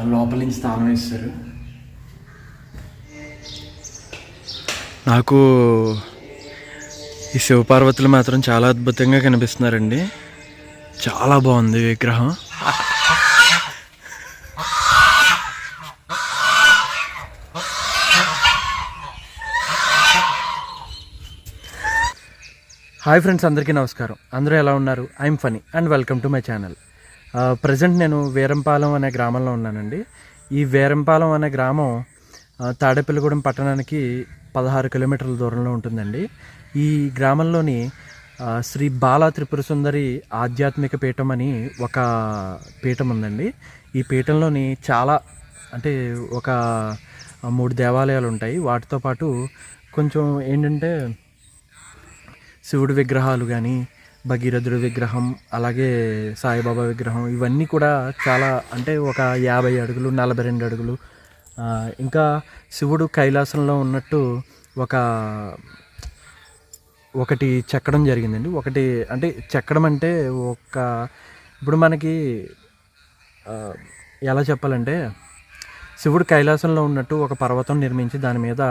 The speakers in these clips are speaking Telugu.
లోపల నుంచి తాళం వేస్తారు నాకు ఈ శివపార్వతులు మాత్రం చాలా అద్భుతంగా కనిపిస్తున్నారండి. చాలా బాగుంది విగ్రహం. హాయ్ ఫ్రెండ్స్ అందరికీ నమస్కారం. అందరూ ఎలా ఉన్నారు? I'm Phani and welcome to my channel. Present నేను వీరంపాలెం అనే గ్రామంలో ఉన్నానండి. ఈ వీరంపాలెం అనే గ్రామం తాడేపల్లిగూడెం పట్టణానికి పదహారు కిలోమీటర్ల దూరంలో ఉంటుందండి. ఈ గ్రామంలోని శ్రీ బాల త్రిపుర సుందరి ఆధ్యాత్మిక పీఠం అని ఒక పీఠం ఉందండి. ఈ పీఠంలోని చాలా అంటే ఒక మూడు దేవాలయాలు ఉంటాయి. వాటితో పాటు కొంచెం ఏంటంటే శివుడి విగ్రహాలు కానీ భగీరథుడి విగ్రహం అలాగే సాయిబాబా విగ్రహం ఇవన్నీ కూడా చాలా అంటే ఒక యాభై అడుగులు నలభై రెండు అడుగులు. ఇంకా శివుడు కైలాసంలో ఉన్నట్టు ఒక ఒకటి చెక్కడం జరిగిందండి. ఒకటి అంటే చెక్కడం అంటే ఒక ఇప్పుడు మనకి ఎలా చెప్పాలంటే శివుడు కైలాసంలో ఉన్నట్టు ఒక పర్వతం నిర్మించి దాని మీద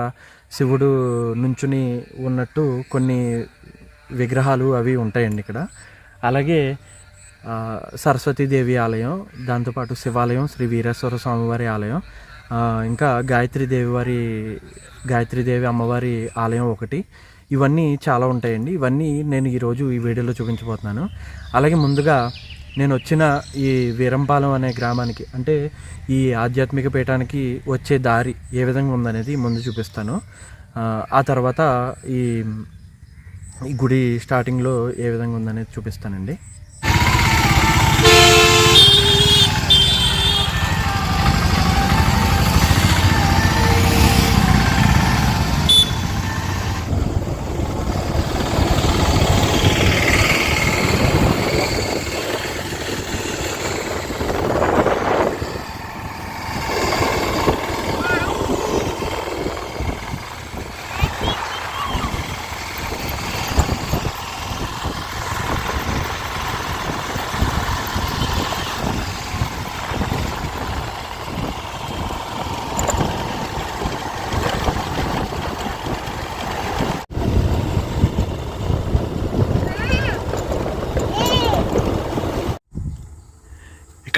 శివుడు నుంచుని ఉన్నట్టు కొన్ని విగ్రహాలు అవి ఉంటాయండి ఇక్కడ. అలాగే సరస్వతీదేవి ఆలయం దాంతోపాటు శివాలయం శ్రీ వీరేశ్వర స్వామివారి ఆలయం ఇంకా గాయత్రీదేవి వారి గాయత్రీదేవి అమ్మవారి ఆలయం ఒకటి. ఇవన్నీ చాలా ఉంటాయండి. ఇవన్నీ నేను ఈరోజు ఈ వీడియోలో చూపించబోతున్నాను. అలాగే ముందుగా నేను వచ్చిన ఈ వీరంపాలెం అనే గ్రామానికి అంటే ఈ ఆధ్యాత్మిక పీఠానికి వచ్చే దారి ఏ విధంగా ఉందనేది ముందు చూపిస్తాను. ఆ తర్వాత ఈ ఈ గుడి స్టార్టింగ్లో ఏ విధంగా ఉందనేది చూపిస్తానండి.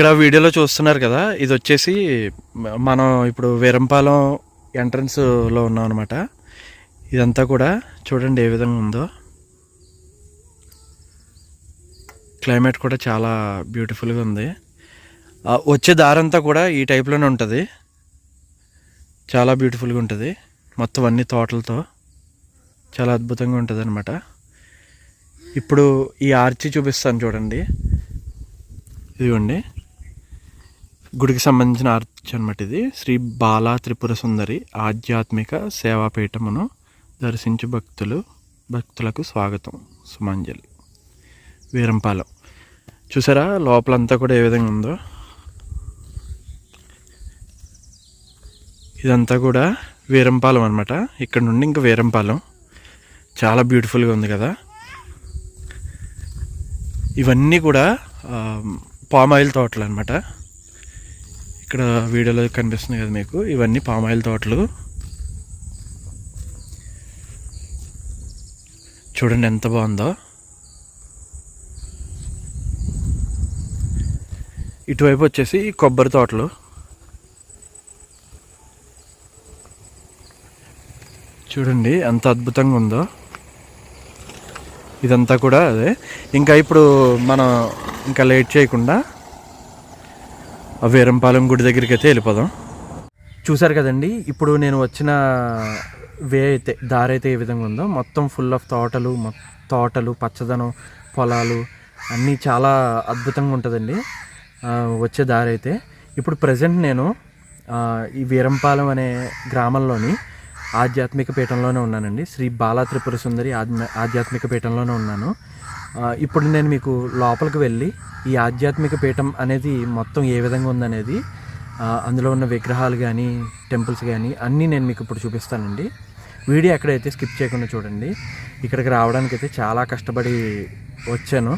ఇక్కడ వీడియోలో చూస్తున్నారు కదా ఇది వచ్చేసి మనం ఇప్పుడు వీరంపాలెం ఎంట్రన్స్లో ఉన్నాం అనమాట ఇదంతా కూడా చూడండి ఏ విధంగా ఉందో. క్లైమేట్ కూడా చాలా బ్యూటిఫుల్గా ఉంది. వచ్చే దారంతా కూడా ఈ టైప్లోనే ఉంటుంది. చాలా బ్యూటిఫుల్గా ఉంటుంది. మొత్తం అన్ని తోటలతో చాలా అద్భుతంగా ఉంటుంది అనమాట ఇప్పుడు ఈ ఆర్చి చూపిస్తాను చూడండి. ఇదిగోండి. గుడికి సంబంధించిన ఆర్చ్ అనమాట ఇది. శ్రీ బాలా త్రిపుర సుందరి ఆధ్యాత్మిక సేవాపీఠమును దర్శించు భక్తులు భక్తులకు స్వాగతం. సుమాంజలి. వీరంపాలెం. చూసారా? లోపలంతా కూడా ఏ విధంగా ఉందో? ఇదంతా కూడా వీరంపాలెం అనమాట ఇక్కడ నుండి ఇంకా వీరంపాలెం. చాలా బ్యూటిఫుల్గా ఉంది కదా? ఇవన్నీ కూడా పామాయిల్ పామ్ ఆయిల్ తోటలు అనమాట ఇక్కడ వీడియోలో కనిపిస్తుంది కదా మీకు. ఇవన్నీ పామ్ ఆయిల్ తోటలు. చూడండి ఎంత బాగుందో. ఇటువైపు వచ్చేసి కొబ్బరి తోటలు. చూడండి ఎంత అద్భుతంగా ఉందో. ఇదంతా కూడా అదే. ఇంకా ఇప్పుడు మనం ఇంకా లేట్ చేయకుండా వీరంపాలెం గుడి దగ్గరికి అయితే వెళ్ళిపోదాం. చూసారు కదండి ఇప్పుడు నేను వచ్చిన వే అయితే దారి అయితే ఏ విధంగా ఉందో. మొత్తం ఫుల్ ఆఫ్ తోటలు తోటలు పచ్చదనం పొలాలు అన్నీ చాలా అద్భుతంగా ఉంటుందండి. వచ్చే దారి అయితే. ఇప్పుడు ప్రజెంట్ నేను ఈ వీరంపాలెం అనే గ్రామంలోని ఆధ్యాత్మిక పీఠంలోనే ఉన్నానండి. శ్రీ బాలా త్రిపుర సుందరి ఆధ్యాత్మిక పీఠంలోనే ఉన్నాను. ఇప్పుడు నేను మీకు లోపలికి వెళ్ళి ఈ ఆధ్యాత్మిక పీఠం అనేది మొత్తం ఏ విధంగా ఉందనేది అందులో ఉన్న విగ్రహాలు కానీ టెంపుల్స్ కానీ అన్నీ నేను మీకు ఇప్పుడు చూపిస్తానండి. వీడియో ఎక్కడైతే స్కిప్ చేయకుండా చూడండి. ఇక్కడికి రావడానికి అయితే చాలా కష్టపడి వచ్చాను.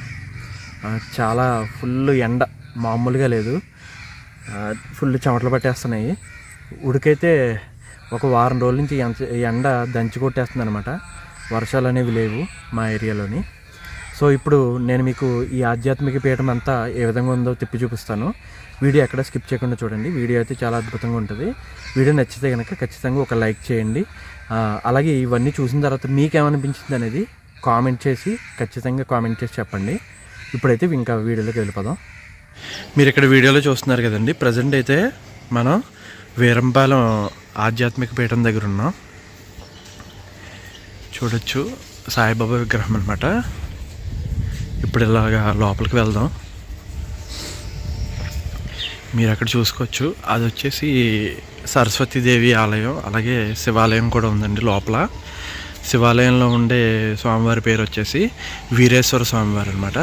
చాలా ఫుల్ ఎండ మామూలుగా లేదు. ఫుల్ చెమటలు పట్టేస్తున్నాయి. ఉడికైతే ఒక వారం రోజుల నుంచి ఎండ ఎండ దంచి కొట్టేస్తుంది అనమాట వర్షాలు అనేవి లేవు మా ఏరియాలోని. సో ఇప్పుడు నేను మీకు ఈ ఆధ్యాత్మిక పీఠం అంతా ఏ విధంగా ఉందో తిప్పి చూపిస్తాను. వీడియో ఎక్కడ స్కిప్ చేయకుండా చూడండి. వీడియో అయితే చాలా అద్భుతంగా ఉంటుంది. వీడియో నచ్చితే కనుక ఖచ్చితంగా ఒక లైక్ చేయండి. అలాగే ఇవన్నీ చూసిన తర్వాత మీకేమనిపించింది అనేది కామెంట్ చేసి ఖచ్చితంగా కామెంట్ చేసి చెప్పండి. ఇప్పుడైతే ఇంకా వీడియోలోకి వెళ్ళిపోదాం. మీరు ఇక్కడ వీడియోలో చూస్తున్నారు కదండి. ప్రజెంట్ అయితే మనం వీరంపాలెం ఆధ్యాత్మిక పీఠం దగ్గర ఉన్నాం. చూడొచ్చు. సాయిబాబా విగ్రహం అనమాట ఇప్పుడు ఇలాగా లోపలికి వెళ్దాం. మీరు అక్కడ చూసుకోవచ్చు. అది వచ్చేసి సరస్వతీదేవి ఆలయం అలాగే శివాలయం కూడా ఉందండి లోపల. శివాలయంలో ఉండే స్వామివారి పేరు వచ్చేసి వీరేశ్వర స్వామివారు అనమాట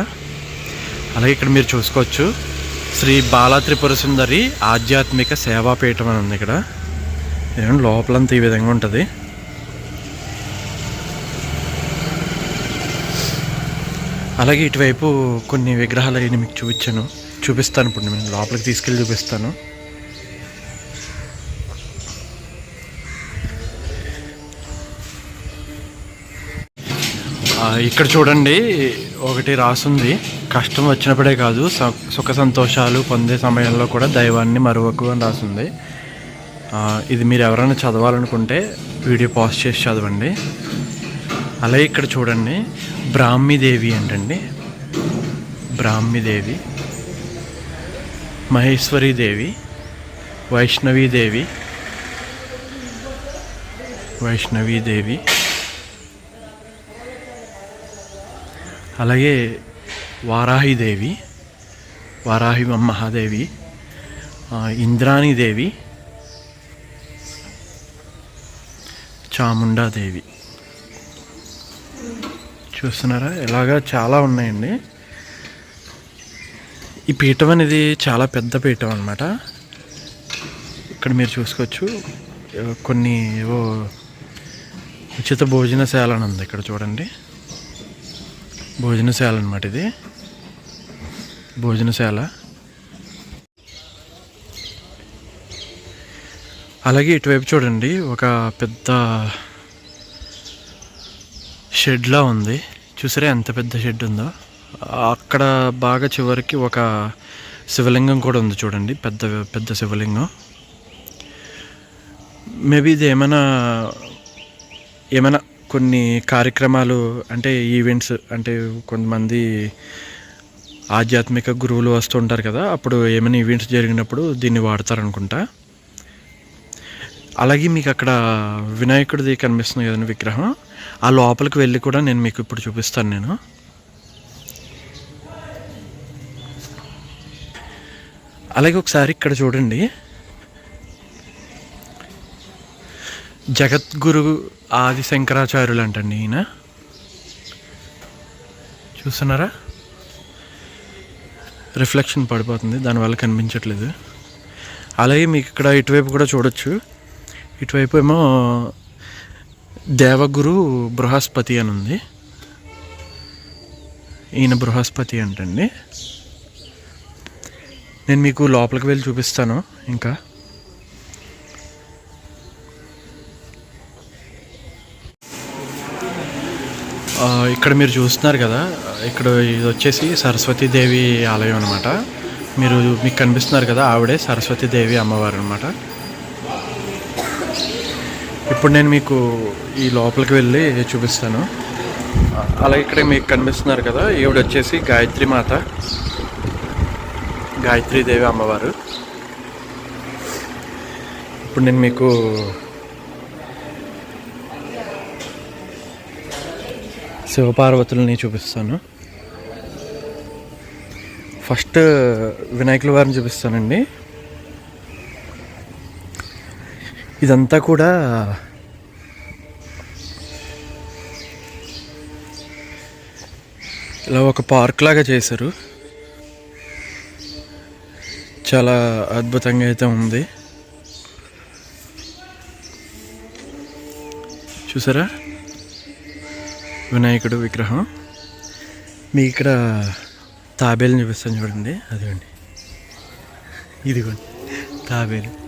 అలాగే ఇక్కడ మీరు చూసుకోవచ్చు. శ్రీ బాలా త్రిపుర సుందరి ఆధ్యాత్మిక సేవాపీఠం అని ఉంది ఇక్కడ. లోపలంతా ఈ విధంగా ఉంటుంది. అలాగే ఇటువైపు కొన్ని విగ్రహాలు అవి మీకు చూపించాను. చూపిస్తాను ఇప్పుడు నేను లోపలికి తీసుకెళ్ళి చూపిస్తాను. ఇక్కడ చూడండి ఒకటి రాసుంది. కష్టం వచ్చినప్పుడే కాదు స- సుఖ సంతోషాలు పొందే సమయంలో కూడా దైవాన్ని మరొక అని రాసింది. ఇది మీరు ఎవరైనా చదవాలనుకుంటే వీడియో పాజ్ చేసి చదవండి. అలాగే ఇక్కడ చూడండి. బ్రాహ్మీదేవి ఏంటండి? బ్రాహ్మీదేవి. మహేశ్వరీదేవి. వైష్ణవీదేవి. వైష్ణవీదేవి. అలాగే వారాహిదేవి. వారాహి మహాదేవి. ఆ, ఇంద్రాణీదేవి. చాముండాదేవి. చూస్తున్నారా? ఇలాగా చాలా ఉన్నాయండి. ఈ పీఠం అనేది చాలా పెద్ద పీఠం అనమాట ఇక్కడ మీరు చూసుకోవచ్చు. కొన్ని ఏవో ఉచిత భోజనశాల అని ఉంది ఇక్కడ చూడండి. భోజనశాల అనమాట ఇది. భోజనశాల. అలాగే ఇటువైపు చూడండి. ఒక పెద్ద షెడ్లా ఉంది. చూసారా ఎంత పెద్ద షెడ్ ఉందో? అక్కడ బాగా చివరికి ఒక శివలింగం కూడా ఉంది చూడండి. పెద్ద పెద్ద శివలింగం. మేబీ ఇది ఏమైనా ఏమైనా కొన్ని కార్యక్రమాలు అంటే ఈవెంట్స్ అంటే కొంతమంది ఆధ్యాత్మిక గురువులు వస్తుంటారు కదా అప్పుడు ఏమైనా ఈవెంట్స్ జరిగినప్పుడు దీన్ని వాడతారనుకుంటా. అలాగే మీకు అక్కడ వినాయకుడిది కనిపిస్తుంది కదండి విగ్రహం. ఆ లోపలికి వెళ్ళి కూడా నేను మీకు ఇప్పుడు చూపిస్తాను నేను. అలాగే ఒకసారి ఇక్కడ చూడండి. జగద్గురు ఆది శంకరాచార్యులు అంటండి ఈయన. చూస్తున్నారా? రిఫ్లెక్షన్ పడిపోతుంది దానివల్ల కనిపించట్లేదు. అలాగే మీకు ఇక్కడ ఇటువైపు కూడా చూడొచ్చు. ఇటువైపు ఏమో దేవగురు బృహస్పతి అని ఉంది ఈయన బృహస్పతి అంటండి. నేను మీకు లోపలికి వెళ్ళి చూపిస్తాను ఇంకా. ఇక్కడ మీరు చూస్తున్నారు కదా ఇక్కడ ఇది వచ్చేసి సరస్వతీదేవి ఆలయం అనమాట మీరు మీకు కనిపిస్తున్నారు కదా ఆవిడే సరస్వతీదేవి అమ్మవారు అనమాట ఇప్పుడు నేను మీకు ఈ లోపలికి వెళ్ళి చూపిస్తాను. అలాగే ఇక్కడ మీకు కనిపిస్తున్నారు కదా ఈవిడ వచ్చేసి గాయత్రి మాత. గాయత్రీదేవి అమ్మవారు. ఇప్పుడు నేను మీకు శివపార్వతులని చూపిస్తాను. ఫస్ట్ వినాయకుల వారిని చూపిస్తానండి. ఇదంతా కూడా ఇలా ఒక పార్క్ లాగా చేశారు. చాలా అద్భుతంగా అయితే ఉంది. చూసారా? వినాయకుడు విగ్రహం. మీకు ఇక్కడ తాబేలు చూపిస్తాను చూడండి అదిగోండి. ఇదిగోండి. తాబేలు.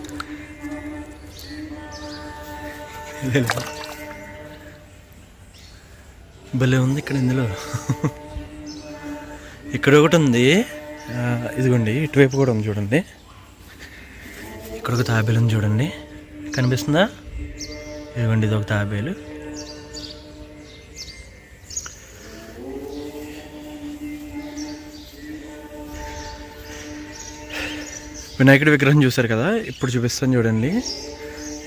భలే ఉంది ఇక్కడ ఇందులో. ఇక్కడ ఒకటి ఉంది. ఇదిగోండి ఇటువైపు కూడా ఉంది చూడండి. ఇక్కడ ఒక తాబేలు ఉంది చూడండి. కనిపిస్తుందా? ఇదిగోండి ఇది ఒక తాబేలు. వినాయకుడి విగ్రహం చూశారు కదా? ఇప్పుడు చూపిస్తాను చూడండి.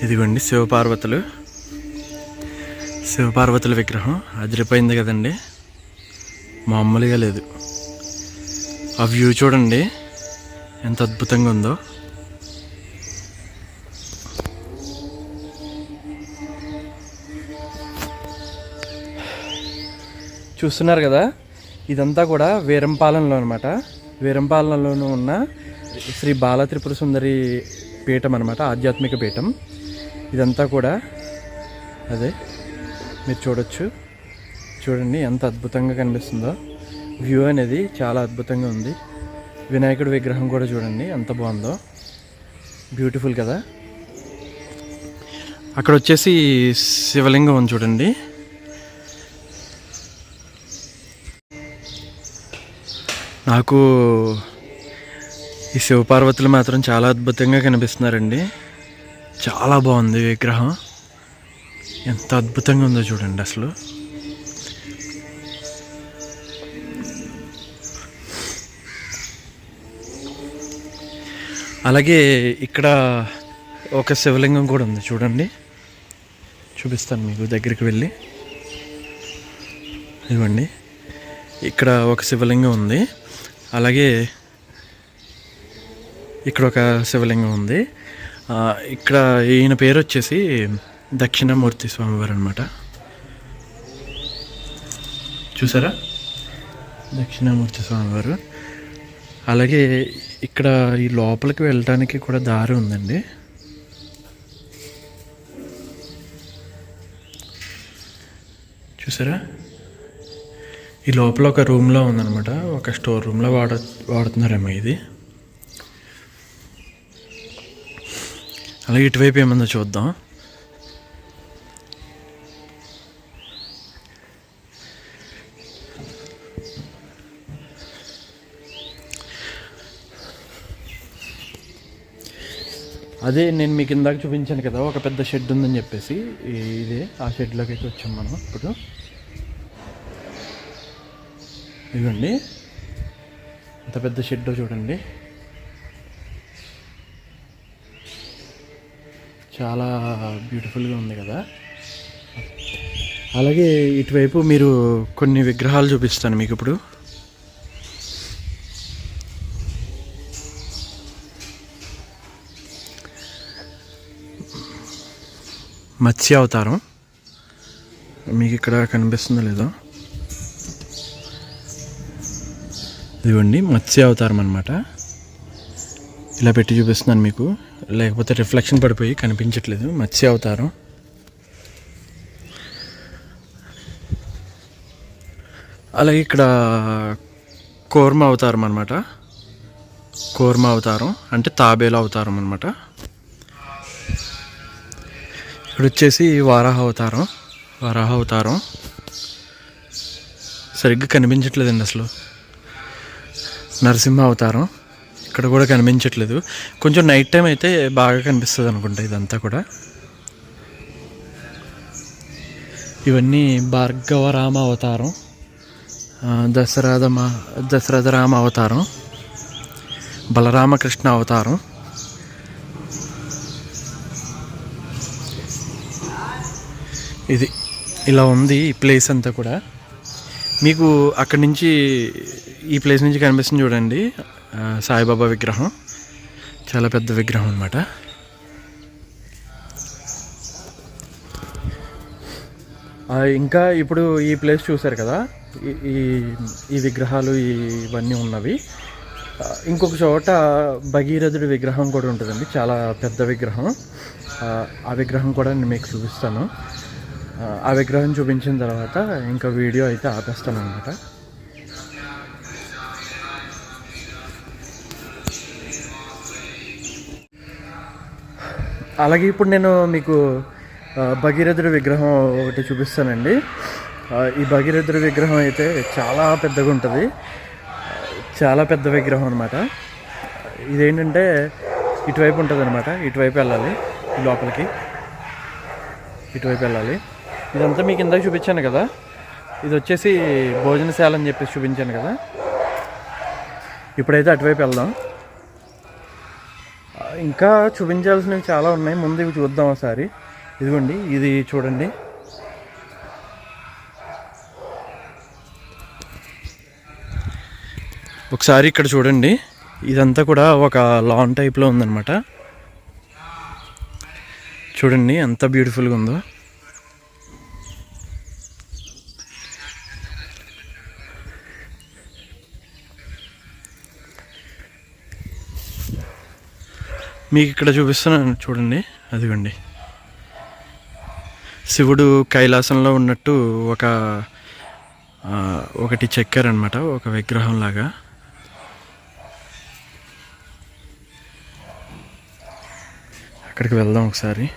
ఇదిగోండి శివపార్వతులు. శివపార్వతుల విగ్రహం అదిరిపోయింది కదండి. మామూలుగా లేదు. ఆ వ్యూ చూడండి. ఎంత అద్భుతంగా ఉందో. చూస్తున్నారు కదా ఇదంతా కూడా వీరంపాలెంలో అనమాట వీరంపాలెంలోనూ ఉన్న శ్రీ బాల త్రిపుర సుందరి పీఠం అనమాట ఆధ్యాత్మిక పీఠం. ఇదంతా కూడా అదే. మీరు చూడొచ్చు. చూడండి ఎంత అద్భుతంగా కనిపిస్తుందో. వ్యూ అనేది చాలా అద్భుతంగా ఉంది. వినాయకుడి విగ్రహం కూడా చూడండి ఎంత బాగుందో. బ్యూటిఫుల్ కదా. అక్కడ వచ్చేసి శివలింగం ఉంది చూడండి. నాకు ఈ శివపార్వతులు మాత్రం చాలా అద్భుతంగా కనిపిస్తున్నారండి. చాలా బాగుంది విగ్రహం. ఎంత అద్భుతంగా ఉందో చూడండి అసలు. అలాగే ఇక్కడ ఒక శివలింగం కూడా ఉంది చూడండి. చూపిస్తాను మీకు దగ్గరికి వెళ్ళి. ఇవ్వండి. ఇక్కడ ఒక శివలింగం ఉంది. అలాగే ఇక్కడ ఒక శివలింగం ఉంది. ఇక్కడ ఈయన పేరు వచ్చేసి దక్షిణామూర్తి స్వామివారు అనమాట చూసారా? దక్షిణామూర్తి స్వామివారు. అలాగే ఇక్కడ ఈ లోపలికి వెళ్ళడానికి కూడా దారి ఉందండి. చూసారా? ఈ లోపల ఒక రూమ్లో ఉందన్నమాట. ఒక స్టోర్ రూమ్లో వాడ వాడుతున్నారేమో ఇది. అలాగే ఇటువైపు ఏముందో చూద్దాం. అదే నేను మీకు ఇందాక చూపించాను కదా ఒక పెద్ద షెడ్ ఉందని చెప్పేసి ఇదే ఆ షెడ్లోకి అయితే వచ్చాం మనం ఇప్పుడు. ఇదండి ఎంత పెద్ద షెడ్ చూడండి. చాలా బ్యూటిఫుల్గా ఉంది కదా. అలాగే ఇటువైపు మీరు కొన్ని విగ్రహాలు చూపిస్తాను మీకు ఇప్పుడు. మత్స్య అవతారం. మీకు ఇక్కడ కనిపిస్తుందో లేదో. ఇదిగోండి మత్స్య అవతారం అనమాట ఇలా పెట్టి చూపిస్తున్నాను మీకు. లేకపోతే రిఫ్లెక్షన్ పడిపోయి కనిపించట్లేదు. మత్స్య అవతారం. అలాగే ఇక్కడ కోర్మ అవతారం అనమాట కోర్మ అవతారం అంటే తాబేలు అవతారం అనమాట ఇక్కడ వచ్చేసి వారాహ అవతారం వారాహ అవతారం సరిగ్గా కనిపించట్లేదండి అసలు. నరసింహ అవతారం ఇక్కడ కూడా కనిపించట్లేదు. కొంచెం నైట్ టైం అయితే బాగా కనిపిస్తుంది అనుకుంటా ఇదంతా కూడా. ఇవన్నీ భార్గవ రామ అవతారం ఆ, దశరథ మా దశరథ రామ అవతారం బలరామకృష్ణ అవతారం. ఇది ఇలా ఉంది ఈ ప్లేస్ అంతా కూడా. మీకు అక్కడి నుంచి ఈ ప్లేస్ నుంచి కనిపిస్తుంది చూడండి. సాయిబాబా విగ్రహం. చాలా పెద్ద విగ్రహం అనమాట ఇంకా ఇప్పుడు ఈ ప్లేస్ చూశారు కదా? ఈ- ఈ విగ్రహాలు ఇవన్నీ ఉన్నవి. ఇంకొక చోట భగీరథుడి విగ్రహం కూడా ఉంటుందండి. చాలా పెద్ద విగ్రహం. ఆ విగ్రహం కూడా నేను మీకు చూపిస్తాను. ఆ, విగ్రహం చూపించిన తర్వాత ఇంకా వీడియో అయితే ఆపేస్తాను అనమాట అలాగే ఇప్పుడు నేను మీకు భగీరథుడి విగ్రహం ఒకటి చూపిస్తానండి. ఈ భగీరథుడి విగ్రహం అయితే చాలా పెద్దగా ఉంటుంది. చాలా పెద్ద విగ్రహం అనమాట ఇదేంటంటే ఇటువైపు ఉంటుంది అనమాట ఇటువైపు వెళ్ళాలి లోపలికి. ఇటువైపు వెళ్ళాలి. ఇదంతా మీకు ఇందాక చూపించాను కదా. ఇది వచ్చేసి భోజనశాల అని చెప్పేసి చూపించాను కదా. ఇప్పుడైతే అటువైపు వెళ్దాం. ఇంకా చూపించాల్సినవి చాలా ఉన్నాయి. ముందు ఇవి చూద్దాం ఒకసారి. ఇదిగోండి ఇది చూడండి. ఒకసారి ఇక్కడ చూడండి. ఇదంతా కూడా ఒక లాన్ టైప్లో ఉందన్నమాట. చూడండి ఎంత బ్యూటిఫుల్గా ఉందో. మీకు ఇక్కడ చూపిస్తున్నాను. చూడండి. అదిగోండి. శివుడు కైలాసంలో ఉన్నట్టు ఒక ఒకటి చెక్కారనమాట ఒక విగ్రహం లాగా అక్కడికి వెళ్దాం ఒకసారి.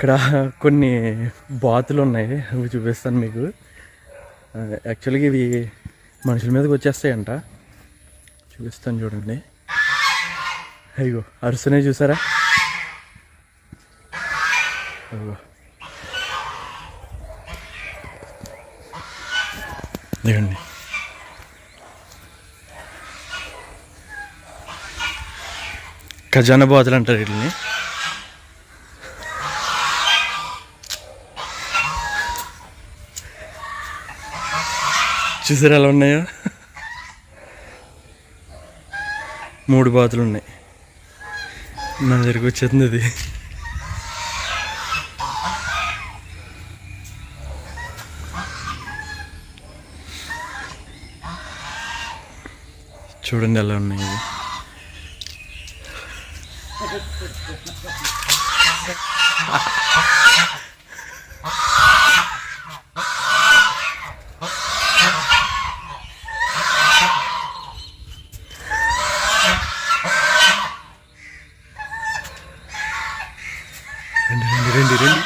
ఇక్కడ కొన్ని బాతులు ఉన్నాయి అవి చూపిస్తాను మీకు. యాక్చువల్గా ఇవి మనుషుల మీదకి వచ్చేస్తాయంట. చూపిస్తాను చూడండి. అయ్యో అరుస్తున్నాయి చూసారా? అయ్యో. దిగండి ఖజానా బాతులు అంటారు వీటిని. చూసారు ఎలా ఉన్నాయో? మూడు బాతులు ఉన్నాయి. నా దగ్గరికి వచ్చేస్తుంది అది. చూడండి ఎలా ఉన్నాయి ఇవి రండి రండి రండి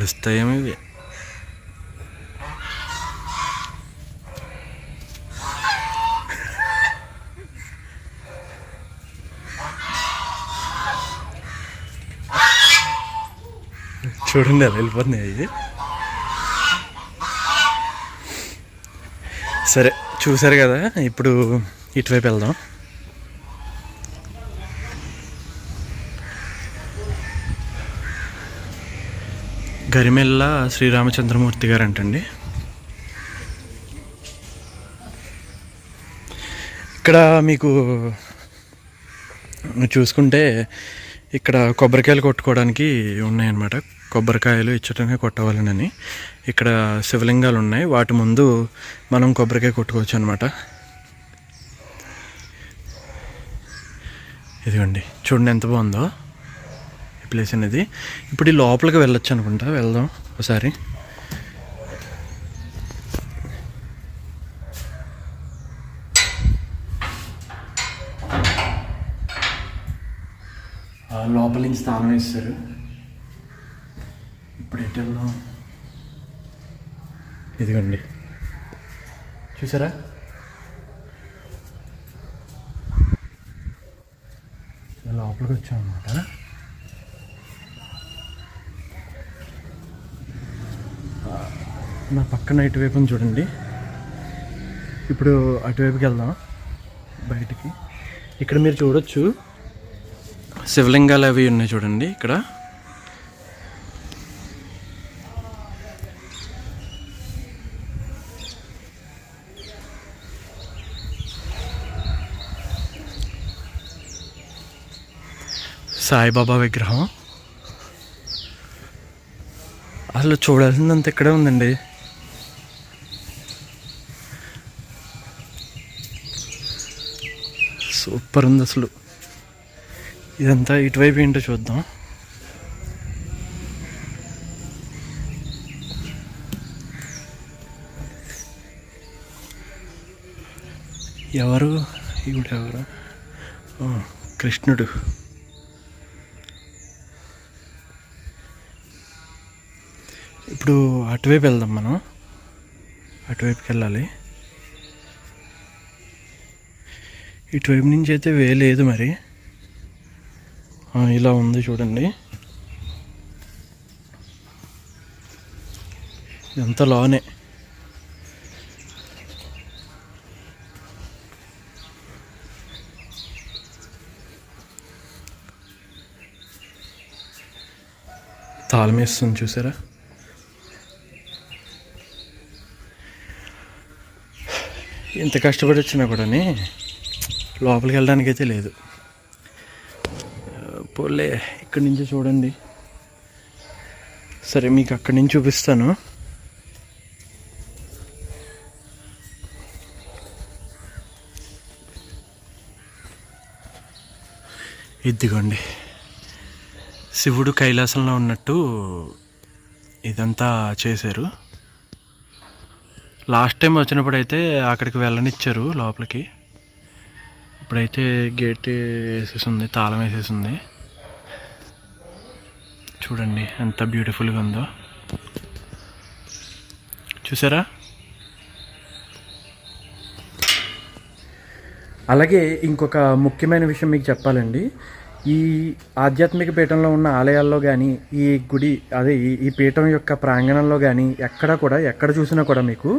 పొడుస్తాయేమో ఇవి చూడండి అలా వెళ్ళిపోతున్నాయి అవి సరే చూసారు కదా ఇప్పుడు ఇటువైపు వెళ్దాం గరిమెల్ల శ్రీరామచంద్రమూర్తి గారు అంటండి ఇక్కడ మీకు చూసుకుంటే ఇక్కడ కొబ్బరికాయలు కొట్టుకోవడానికి ఉన్నాయన్నమాట. కొబ్బరికాయలు ఇచ్చటమే కొట్టవాలనని. ఇక్కడ శివలింగాలు ఉన్నాయి. వాటి ముందు మనం కొబ్బరికాయ కొట్టుకోవచ్చు అనమాట ఇదిగోండి. చూడండి ఎంత బాగుందో. ప్లేస్ అనేది. ఇప్పుడు ఈ లోపలికి వెళ్ళొచ్చు అనుకుంటా. వెళ్దాం ఒకసారి. లోపలి లోపల నుంచి స్థానం వేస్తారు ఇప్పుడు ఎటు వెళ్దాం? ఇదిగోండి. చూసారా? లోపలికి వచ్చాం నా పక్కన ఇటువైపుని చూడండి. ఇప్పుడు అటువైపుకి వెళ్దాం బయటికి. ఇక్కడ మీరు చూడొచ్చు. శివలింగాలు అవి ఉన్నాయి చూడండి ఇక్కడ. సాయిబాబా విగ్రహం. అసలు చూడాల్సిందంత ఇక్కడే ఉందండి. సూపర్ ఉంది అసలు. ఇదంతా ఇటువైపు ఏంటో చూద్దాం. ఎవరు? ఇప్పుడు ఎవరు? కృష్ణుడు. ఇప్పుడు అటువైపు వెళ్దాం మనం. అటువైపుకి వెళ్ళాలి. ఇటువైపు నుంచి అయితే వే లేదు మరి ఇలా ఉంది చూడండి. ఎంత లోనే. తాళమేస్తుంది చూసారా? ఇంత కష్టపడి వచ్చినా కూడాని లోపలికి వెళ్ళడానికి అయితే లేదు పోలే ఇక్కడి నుంచి చూడండి. సరే మీకు అక్కడి నుంచి చూపిస్తాను. ఇదిగోండి. శివుడు కైలాసంలో ఉన్నట్టు ఇదంతా చేశారు. లాస్ట్ టైం వచ్చినప్పుడు అయితే అక్కడికి వెళ్ళనిచ్చారు లోపలికి. ఇప్పుడైతే గేట్ వేసేసింది తాళం వేసేసి ఉంది చూడండి ఎంత బ్యూటిఫుల్గా ఉందో. చూసారా? అలాగే ఇంకొక ముఖ్యమైన విషయం మీకు చెప్పాలండి. ఈ ఆధ్యాత్మిక పీఠంలో ఉన్న ఆలయాల్లో కానీ ఈ గుడి అదే ఈ ఈ పీఠం యొక్క ప్రాంగణంలో కానీ ఎక్కడ కూడా ఎక్కడ చూసినా కూడా మీకు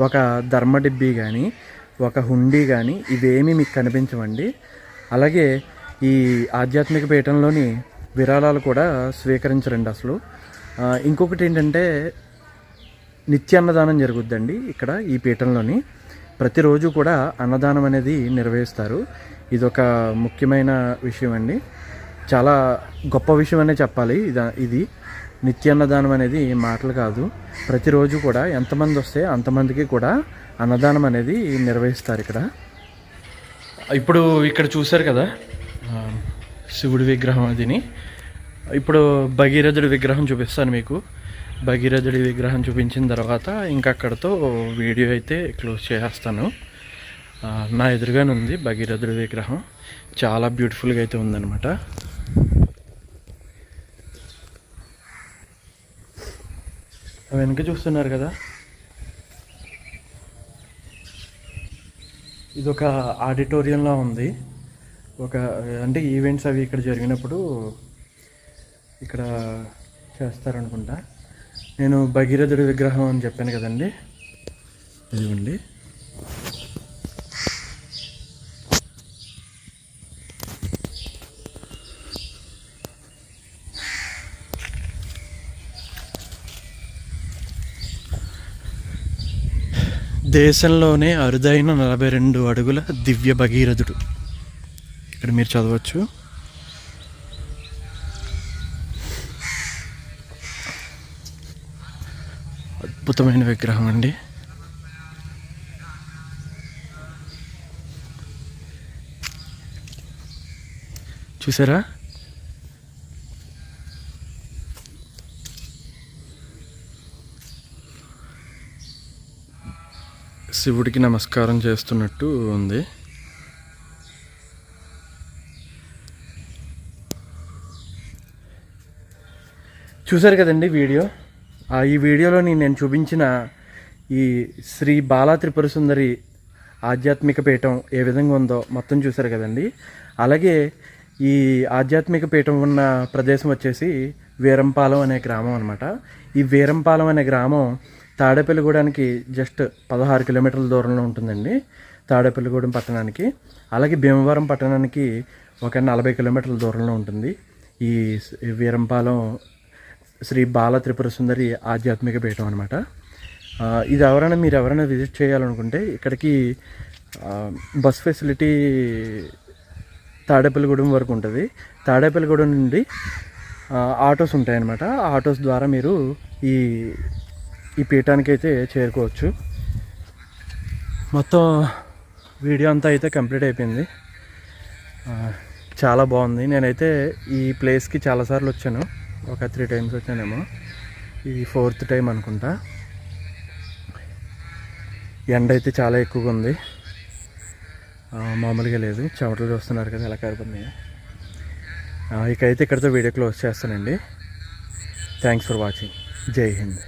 ఒక ధర్మడిబ్బి కానీ ఒక హుండీ కానీ ఇవేమీ మీకు కనిపించవండి. అలాగే ఈ ఆధ్యాత్మిక పీఠంలోని విరాళాలు కూడా స్వీకరించరండి అసలు. ఇంకొకటి ఏంటంటే నిత్యాన్నదానం జరుగుద్దండి ఇక్కడ ఈ పీఠంలోని. ప్రతిరోజు కూడా అన్నదానం అనేది నిర్వహిస్తారు. ఇదొక ముఖ్యమైన విషయం అండి చాలా గొప్ప విషయం అనే చెప్పాలి. ఇది ఇది నిత్య అన్నదానం అనేది మాటలు కాదు. ప్రతిరోజు కూడా ఎంతమంది వస్తే అంతమందికి కూడా అన్నదానం అనేది నిర్వహిస్తారు ఇక్కడ. ఇప్పుడు ఇక్కడ చూశారు కదా శివుడి విగ్రహం అదిని. ఇప్పుడు భగీరథుడి విగ్రహం చూపిస్తాను మీకు. భగీరథుడి విగ్రహం చూపించిన తర్వాత ఇంకా అక్కడతో వీడియో అయితే క్లోజ్ చేసేస్తాను నా ఎదురుగానే ఉంది భగీరథుడి విగ్రహం. చాలా బ్యూటిఫుల్గా అయితే ఉందన్నమాట. వెనక చూస్తున్నారు కదా. ఇది ఒక ఆడిటోరియంలా ఉంది. ఒక అంటే ఈవెంట్స్ అవి ఇక్కడ జరిగినప్పుడు ఇక్కడ చేస్తారనుకుంటా. నేను భగీరథుడి విగ్రహం అని చెప్పాను కదండి. ఇదిగోండి. దేశంలోనే అరుదైన నలభై రెండు అడుగుల దివ్య భగీరథుడు. ఇక్కడ మీరు చదవచ్చు. అద్భుతమైన విగ్రహం అండి. చూసారా? శివుడికి నమస్కారం చేస్తున్నట్టు ఉంది. చూశారు కదండి వీడియో? ఈ వీడియోలోని నేను చూపించిన ఈ శ్రీ బాలా త్రిపుర సుందరి ఆధ్యాత్మిక పీఠం ఏ విధంగా ఉందో మొత్తం చూశారు కదండి. అలాగే ఈ ఆధ్యాత్మిక పీఠం ఉన్న ప్రదేశం వచ్చేసి వీరంపాలెం అనే గ్రామం అనమాట ఈ వీరంపాలెం అనే గ్రామం తాడేపల్లిగూడానికి జస్ట్ పదహారు కిలోమీటర్ల దూరంలో ఉంటుందండి. తాడేపల్లిగూడెం పట్టణానికి అలాగే భీమవరం పట్టణానికి ఒక నలభై కిలోమీటర్ల దూరంలో ఉంటుంది. ఈ వీరంపాలెం శ్రీ బాల త్రిపుర సుందరి ఆధ్యాత్మిక పీఠం అనమాట ఇది ఎవరైనా మీరు ఎవరైనా విజిట్ చేయాలనుకుంటే ఇక్కడికి బస్ ఫెసిలిటీ తాడేపల్లిగూడెం వరకు ఉంటుంది. తాడేపల్లిగూడెం నుండి ఆటోస్ ఉంటాయన్నమాట. ఆటోస్ ద్వారా మీరు ఈ ఈ పీఠానికి అయితే చేరుకోవచ్చు. మొత్తం వీడియో అంతా అయితే కంప్లీట్ అయిపోయింది. చాలా బాగుంది. నేనైతే ఈ ప్లేస్కి చాలాసార్లు వచ్చాను. ఒక త్రీ టైమ్స్ వచ్చానేమో. ఇది ఫోర్త్ టైం అనుకుంటా. ఎండ అయితే చాలా ఎక్కువగా ఉంది. మామూలుగా లేదు. చెమటలు చూస్తున్నారు కదా ఎలా కారిపోతున్నాయో ఇకైతే ఇక్కడితో వీడియో క్లోజ్ చేస్తానండి. Thanks for watching. జై హింద్.